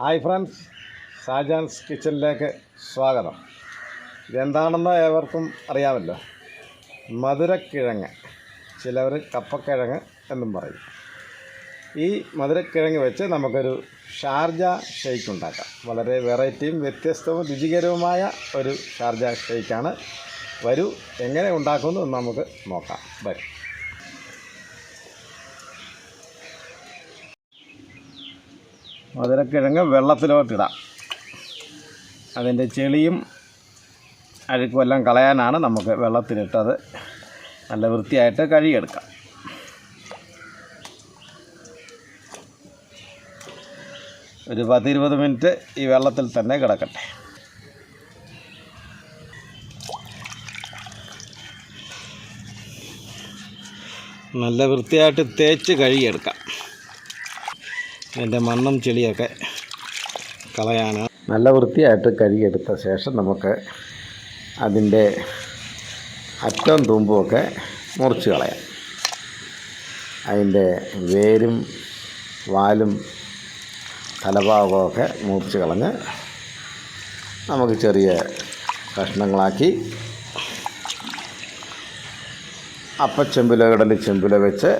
Hi friends ഷാജാൻസ് കിച്ചണിലേക്ക് സ്വാഗതം. ഇതെന്താണെന്ന് ഏവർക്കും അറിയാമല്ലോ. മധുരക്കിഴങ്ങ് ചിലവർ കപ്പക്കിഴങ്ങ് എന്നും പറയും. ഈ മധുരക്കിഴങ്ങ് വെച്ച് നമുക്കൊരു ഷാർജ ഷെയ്ക്ക് ഉണ്ടാക്കാം. വളരെ വെറൈറ്റിയും വ്യത്യസ്തവും രുചികരവുമായ ഒരു ഷാർജ ഷെയ്ക്കാണ് വരൂ എങ്ങനെ ഉണ്ടാക്കുന്നു എന്ന് നമുക്ക് നോക്കാം. വരും. മധുരക്കിഴങ്ങ് വെള്ളത്തിലോട്ടിടാം അതിന്റെ ചെളിയും അഴുക്കും എല്ലാം കളയാനാണ് നമുക്ക് വെള്ളത്തിലിട്ടത്. നല്ല വൃത്തിയായിട്ട് കഴുകിയെടുക്കാം. ഒരു പത്തിരുപത് മിനിറ്റ് ഈ വെള്ളത്തിൽ തന്നെ കിടക്കട്ടെ. നല്ല വൃത്തിയായിട്ട് തേച്ച് കഴുകിയെടുക്കാം. അതിന്റെ മണ്ണും ചെളിയൊക്കെ കളയാണ്. നല്ല വൃത്തിയായിട്ട് കഴുകിയെടുത്ത ശേഷം നമുക്ക് അതിന്റെ അറ്റം തുമ്പുമൊക്കെ മുറിച്ച് കളയാം. അതിന്റെ വേരും വാലും തലഭാഗമൊക്കെ മുറിച്ച് കളഞ്ഞ് നമുക്ക് ചെറിയ കഷ്ണങ്ങളാക്കി അപ്പച്ചെമ്പിലോ ഇടലി ചെമ്പിലോ വെച്ച്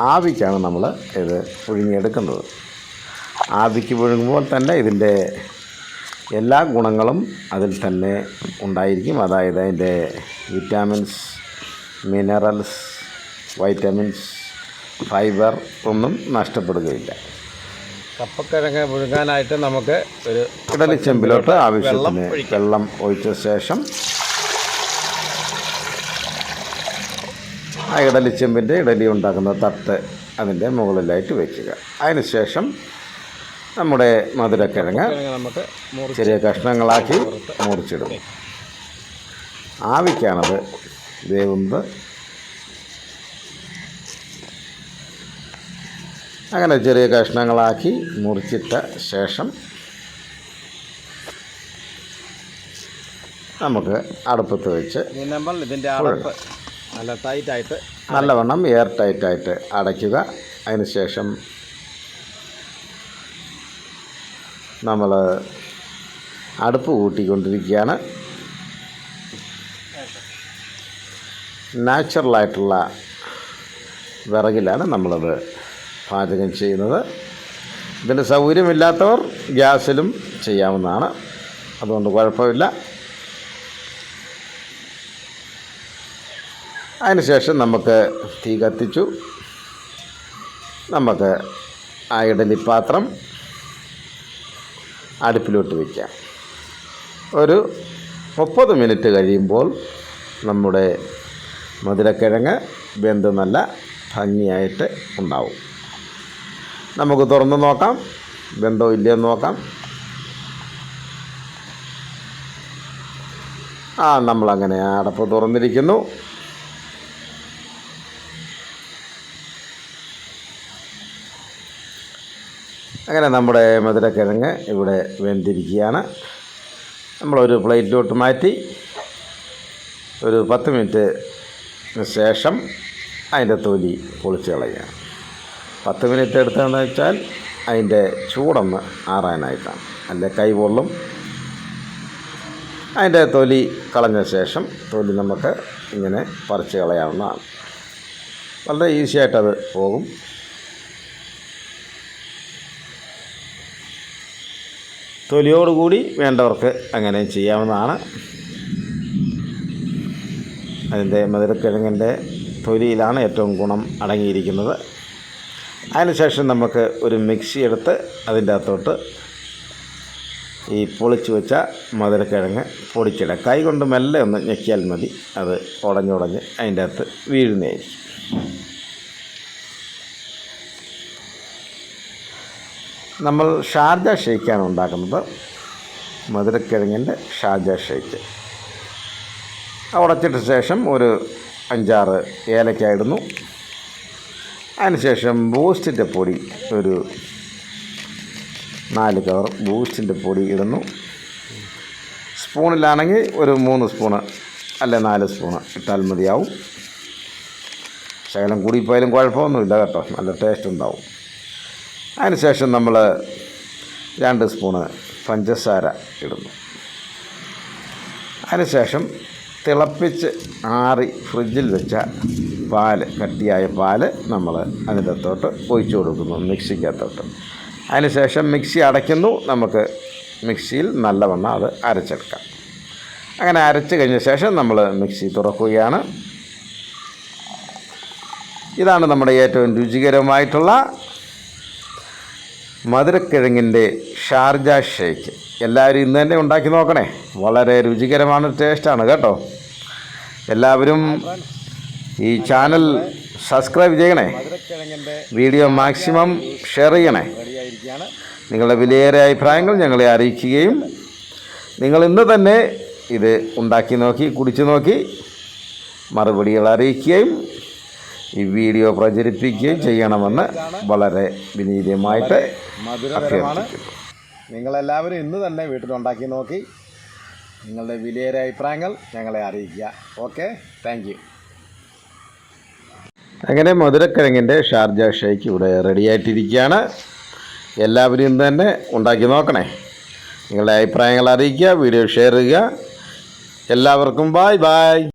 ആവിക്കാണ് നമ്മൾ ഇത് പുഴുങ്ങിയെടുക്കുന്നത്. ആവിക്ക് പുഴുങ്ങുമ്പോൾ തന്നെ ഇതിന്റെ എല്ലാ ഗുണങ്ങളും അതിൽ തന്നെ ഉണ്ടായിരിക്കും. അതായത് അതിന്റെ വിറ്റാമിൻസ് മിനറൽസ് വൈറ്റമിൻസ് ഫൈബർ ഒന്നും നഷ്ടപ്പെടുകയില്ല. കപ്പക്കിഴങ്ങ് പുഴുങ്ങാനായിട്ട് നമുക്ക് ഒരു ഇടലിച്ചെമ്പിലോട്ട് ആവശ്യത്തിന് വെള്ളം ഒഴിച്ച ശേഷം ആ ഇടലിച്ചെമ്പിന്റെ ഇഡലി ഉണ്ടാക്കുന്ന തട്ട് അതിന്റെ മുകളിലായിട്ട് വയ്ക്കുക അതിനുശേഷം നമ്മുടെ മധുരക്കിഴങ്ങ് നമുക്ക് ചെറിയ കഷ്ണങ്ങളാക്കി മുറിച്ചിടും. ആവിക്കാണത് വേവുന്നത്. അങ്ങനെ ചെറിയ കഷ്ണങ്ങളാക്കി മുറിച്ചിട്ട ശേഷം നമുക്ക് അടുപ്പത്ത് വെച്ച് ഇതിന്റെ അടപ്പ് നല്ല ടൈറ്റായിട്ട് നല്ലവണ്ണം എയർ ടൈറ്റായിട്ട് അടയ്ക്കുക. അതിനുശേഷം നമ്മൾ അടുപ്പ് കൂട്ടിക്കൊണ്ടിരിക്കുകയാണ്. നാച്ചുറലായിട്ടുള്ള വിറകിലാണ് നമ്മളത് പാചകം ചെയ്യുന്നത്. ഇതിന്റെ സൗകര്യമില്ലാത്തവർ ഗ്യാസിലും ചെയ്യാവുന്നതാണ്. അതുകൊണ്ട് കുഴപ്പമില്ല. അതിനുശേഷം നമുക്ക് തീ കത്തിച്ചു. നമുക്ക് ആ ഇഡലി പാത്രം അടുപ്പിലോട്ട് വയ്ക്കാം ഒരു മുപ്പത് മിനിറ്റ് കഴിയുമ്പോൾ നമ്മുടെ മധുരക്കിഴങ്ങ് വെന്ത് നല്ല ഭംഗിയായിട്ട് ഉണ്ടാവും. നമുക്ക് തുറന്ന് നോക്കാം. വെന്തോ ഇല്ലയോ എന്ന് നോക്കാം. ആ നമ്മളങ്ങനെ അടപ്പ് തുറന്നിരിക്കുന്നു. അങ്ങനെ നമ്മുടെ മധുരക്കിഴങ്ങ് ഇവിടെ വെന്തിരിക്കുകയാണ്. നമ്മളൊരു പ്ലേറ്റിലോട്ട് മാറ്റി ഒരു പത്ത് മിനിറ്റ് ശേഷം അതിന്റെ തൊലി പൊളിച്ച് കളയുക. പത്ത് മിനിറ്റ് എടുത്തതെന്ന് വെച്ചാൽ അതിന്റെ ചൂടൊന്ന് ആറാനായിട്ടാണ്. അല്ലെ കൈ പൊള്ളും. അതിന്റെ തൊലി കളഞ്ഞ ശേഷം തൊലി നമുക്ക് ഇങ്ങനെ പറിച്ച് കളയാവുന്നതാണ്. വളരെ ഈസിയായിട്ടത് പോകും. തൊലിയോടുകൂടി വേണ്ടവർക്ക് അങ്ങനെ ചെയ്യാവുന്നതാണ്. അതിന്റെ മധുരക്കിഴങ്ങിന്റെ തൊലിയിലാണ് ഏറ്റവും ഗുണം അടങ്ങിയിരിക്കുന്നത്. അതിനുശേഷം നമുക്ക് ഒരു മിക്സി എടുത്ത് അതിന്റെ അകത്തോട്ട് ഈ പൊളിച്ച് വെച്ച മധുരക്കിഴങ്ങ് പൊടിച്ചിടുക കൈ കൊണ്ട് മെല്ലെ ഒന്ന് ഞെക്കിയാൽ മതി. അത് ഉടഞ്ഞുടഞ്ഞ് അതിന്റെ അകത്ത് വീഴുന്നതായിരിക്കും. നമ്മൾ ഷാർജ ഷെയ്ക്കാണ് ഉണ്ടാക്കുന്നത്. മധുരക്കിഴങ്ങിന്റെ ഷാർജ ഷെയ്ക്ക്. ഉടച്ചിട്ട ശേഷം ഒരു അഞ്ചാറ് ഏലക്ക ഇടുന്നു. അതിനുശേഷം ബൂസ്റ്റിന്റെ പൊടി ഒരു നാല് കവർ ബൂസ്റ്റിന്റെ പൊടി ഇടുന്നു. സ്പൂണിലാണെങ്കിൽ ഒരു മൂന്ന് സ്പൂണ് അല്ലെ നാല് സ്പൂണ് ഇട്ടാൽ മതിയാവും. ശകലം കൂടിപ്പോയാലും കുഴപ്പമൊന്നുമില്ല കേട്ടോ. നല്ല ടേസ്റ്റ് ഉണ്ടാവും. അതിനുശേഷം നമ്മൾ രണ്ട് സ്പൂണ് പഞ്ചസാര ഇടുന്നു. അതിനുശേഷം തിളപ്പിച്ച് ആറി ഫ്രിഡ്ജിൽ വെച്ച പാൽ കട്ടിയായ പാൽ നമ്മൾ അതിന്റെ അകത്തോട്ട് ഒഴിച്ചു കൊടുക്കുന്നു മിക്സിക്കകത്തോട്ട്. അതിനുശേഷം മിക്സി അടയ്ക്കുന്നു നമുക്ക് മിക്സിയിൽ നല്ലവണ്ണം അത് അരച്ചെടുക്കാം. അങ്ങനെ അരച്ച് കഴിഞ്ഞ ശേഷം നമ്മൾ മിക്സി തുറക്കുകയാണ്. ഇതാണ് നമ്മുടെ ഏറ്റവും രുചികരമായിട്ടുള്ള മധുരക്കിഴങ്ങിന്റെ ഷാർജ ഷേക്ക്. എല്ലാവരും ഇന്ന് തന്നെ ഉണ്ടാക്കി നോക്കണേ. വളരെ രുചികരമാണ് ടേസ്റ്റാണ് കേട്ടോ. എല്ലാവരും ഈ ചാനൽ സബ്സ്ക്രൈബ് ചെയ്യണേ. വീഡിയോ മാക്സിമം ഷെയർ ചെയ്യണേ. നിങ്ങളുടെ വിലയേറിയ അഭിപ്രായങ്ങൾ ഞങ്ങളെ അറിയിക്കുകയും നിങ്ങൾ ഇന്ന് തന്നെ ഇത് ഉണ്ടാക്കി നോക്കി കുടിച്ചു നോക്കി മറുപടികൾ അറിയിക്കുകയും ഈ വീഡിയോ പ്രചരിപ്പിക്കുകയും ചെയ്യണമെന്ന് വളരെ വിനീതമായിട്ട് മധുരകരമാണ്. നിങ്ങളെല്ലാവരും ഇന്ന് തന്നെ വീട്ടിലുണ്ടാക്കി നോക്കി നിങ്ങളുടെ വിലയേറെ അഭിപ്രായങ്ങൾ ഞങ്ങളെ അറിയിക്കുക. ഓക്കെ താങ്ക് യു അങ്ങനെ മധുരക്കിഴങ്ങിന്റെ ഷാർജ ഷേക്ക് ഇവിടെ റെഡിയായിട്ടിരിക്കുകയാണ്. എല്ലാവരും ഇന്ന് തന്നെ ഉണ്ടാക്കി നോക്കണേ. നിങ്ങളുടെ അഭിപ്രായങ്ങൾ അറിയിക്കുക വീഡിയോ ഷെയർ ചെയ്യുക. എല്ലാവർക്കും ബായ് ബായ്